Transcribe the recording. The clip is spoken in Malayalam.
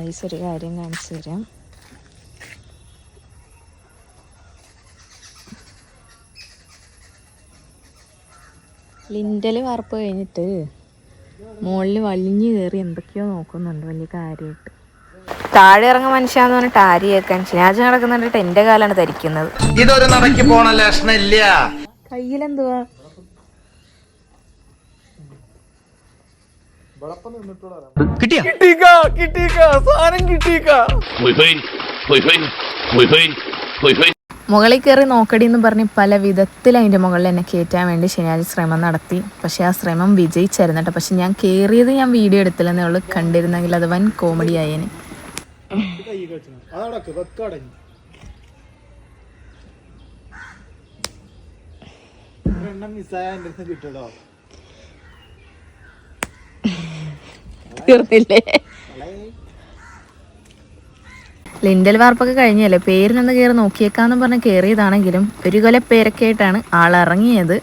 ഗൈസ് ഒരു കാര്യം കാണിച്ചു തരാം. ലിൻഡൽ വാർപ്പ് കഴിഞ്ഞിട്ട് മുകളിൽ വലിഞ്ഞു കയറി എന്തൊക്കെയോ നോക്കുന്നുണ്ട് വലിയ കാര്യമായിട്ട്. താഴെ ഇറങ്ങുന്ന മനുഷ്യാന്ന് പറഞ്ഞിട്ട് ആര് കേൾക്കാൻ ഷിനാജ് നടക്കുന്നുണ്ടിട്ട് എന്റെ കാലാണ് ധരിക്കുന്നത്. ഇതൊരു നടക്ക് പോണ ലക്ഷണില്ല കയ്യിലെന്തുവാ? മുകളിൽ കയറി നോക്കടി എന്ന് പറഞ്ഞ് പല വിധത്തിൽ അതിന്റെ മുകളിൽ എന്നെ കയറ്റാൻ വേണ്ടി ശനിയാഴ്ച ശ്രമം നടത്തി. പക്ഷെ ആ ശ്രമം വിജയിച്ചായിരുന്നു കേട്ടോ. പക്ഷെ ഞാൻ കയറിയത് ഞാൻ വീഡിയോ എടുത്തില്ലെന്നേ ഉള്ളൂ. കണ്ടിരുന്നെങ്കിൽ അത് വൻ കോമഡി ആയേനെ. കിട്ടുമോ തീർന്നില്ലേ? ലിൻഡൽ വാർപ്പൊക്കെ കഴിഞ്ഞല്ലേ? പേരിനൊന്ന് കയറി നോക്കിയേക്കാന്ന് പറഞ്ഞ് കയറിയതാണെങ്കിലും ഒരു കൊല പേരൊക്കെ ആയിട്ടാണ് ആൾ ഇറങ്ങിയത്.